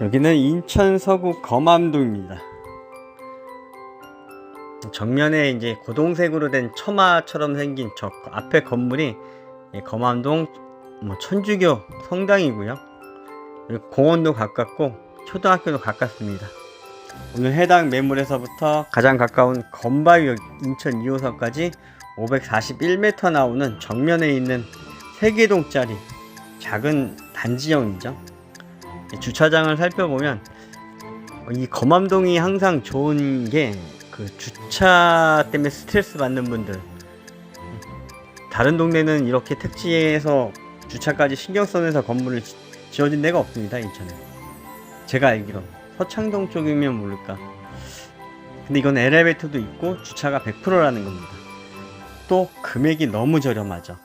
여기는 인천 서구 검암동입니다. 정면에 이제 고동색으로 된 처마처럼 생긴 저 앞에 건물이 이 검암동 뭐 천주교 성당이고요. 공원도 가깝고 초등학교도 가깝습니다. 오늘 해당 매물에서부터 가장 가까운 건바위역 인천 2호선까지 541m 나오는 정면에 있는 세계동짜리 작은 단지형이죠. 이 주차장을 살펴보면 이 검암동이 항상 좋은 게 그 주차 때문에 스트레스 받는 분들. 다른 동네는 이렇게 택지에서 주차까지 신경 써내서 건물을 지- 지어진 데가 없습니다 인천에. 제가 알기로 서창동 쪽이면 모를까. 근데 이건 엘리베이터도 있고 주차가 100%라는 겁니다. 또 금액이 너무 저렴하죠.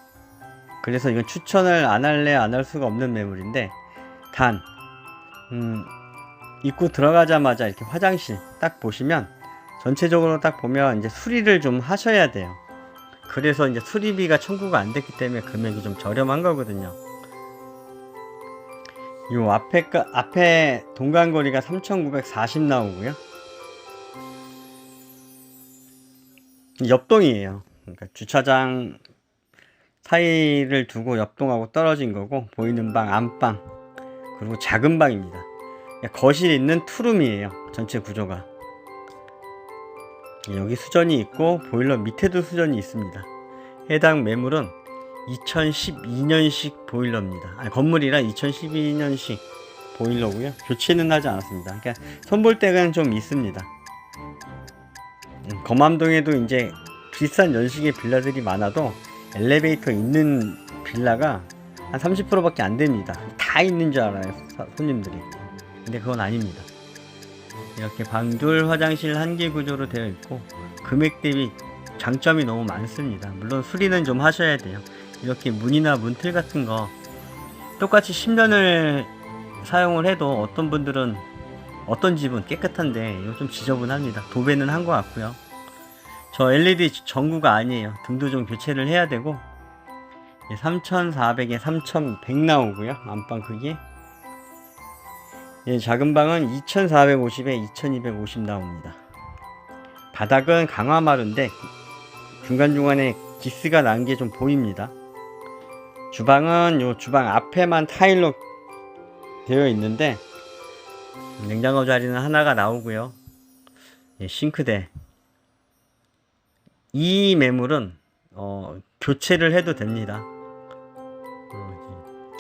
그래서 이건 추천을 안 할래 안 할 수가 없는 매물인데 단 음, 입구 들어가자마자 이렇게 화장실 딱 보시면 전체적으로 딱 보면 이제 수리를 좀 하셔야 돼요. 그래서 이제 수리비가 청구가 안 됐기 때문에 금액이 좀 저렴한 거거든요. 요 앞에 가- 앞에 동간거리가 3,940 나오고요. 옆동이에요. 그러니까 주차장 사이를 두고 옆동하고 떨어진 거고 보이는 방 안방 그리고 작은 방입니다. 거실 있는 투룸이에요. 전체 구조가. 여기 수전이 있고 보일러 밑에도 수전이 있습니다. 해당 매물은 2012년식 보일러입니다. 아니, 건물이라 2012년식 보일러고요. 교체는 하지 않았습니다. 그러니까 손볼 때는 좀 있습니다. 음, 검암동에도 이제 비싼 연식의 빌라들이 많아도 엘리베이터 있는 빌라가 한 30%밖에 안 됩니다. 다 있는 줄 알아요, 사- 손님들이. 근데 그건 아닙니다. 이렇게 방둘 화장실 한 개 구조로 되어 있고 금액 대비 장점이 너무 많습니다. 물론 수리는 좀 하셔야 돼요. 이렇게 문이나 문틀 같은 거 똑같이 10년을 사용을 해도 어떤 분들은 어떤 집은 깨끗한데 이거 좀 지저분합니다. 도배는 한 것 같고요. 저 LED 전구가 아니에요. 등도 좀 교체를 해야 되고 3400에 3100 나오고요. 안방 크기 예, 작은 방은 2450에 2250 나옵니다. 바닥은 강화마루인데 중간중간에 기스가 난 게 좀 보입니다. 주방은 요 주방 앞에만 타일로 되어 있는데 냉장고 자리는 하나가 나오고요. 예, 싱크대. 이 매물은 어, 교체를 해도 됩니다. 어,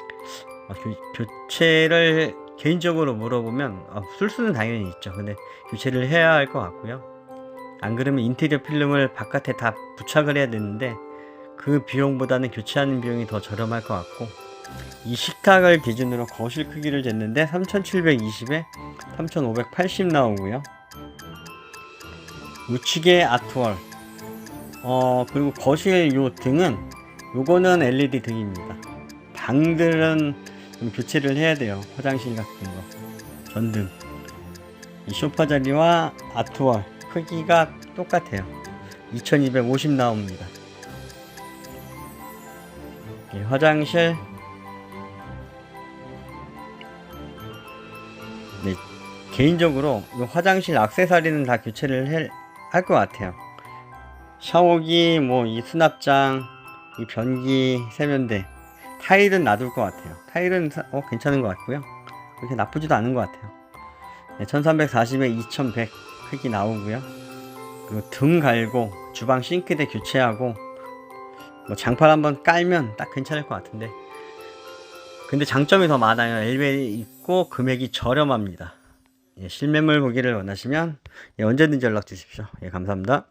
아, 교, 교체를 개인적으로 물어보면 어, 쓸 수는 당연히 있죠. 근데 교체를 해야 할 것 같고요. 안 그러면 인테리어 필름을 바깥에 다 부착을 해야 되는데 그 비용보다는 교체하는 비용이 더 저렴할 것 같고 이 식탁을 기준으로 거실 크기를 쟀는데 3720에 3580 나오고요. 우측에 아트월 어 그리고 거실 요 등은 요거는 LED 등입니다. 방들은 좀 교체를 해야 돼요. 화장실 같은 거. 전등. 이 소파 자리와 아트월 크기가 똑같아요. 2250 나옵니다. 이 화장실. 네, 개인적으로 이 화장실 액세서리는 다 교체를 할 것 같아요. 샤워기, 뭐 이 수납장, 이 변기, 세면대. 타일은 놔둘 것 같아요. 타일은 사- 어, 괜찮은 것 같고요. 그렇게 나쁘지도 않은 것 같아요. 네, 1340에 2100 크기 나오고요. 그리고 등 갈고 주방 싱크대 교체하고 뭐 장판 한번 깔면 딱 괜찮을 것 같은데. 근데 장점이 더 많아요. 엘베이 있고 금액이 저렴합니다. 예, 실매물 보기를 원하시면 예, 언제든지 연락 주십시오. 예, 감사합니다.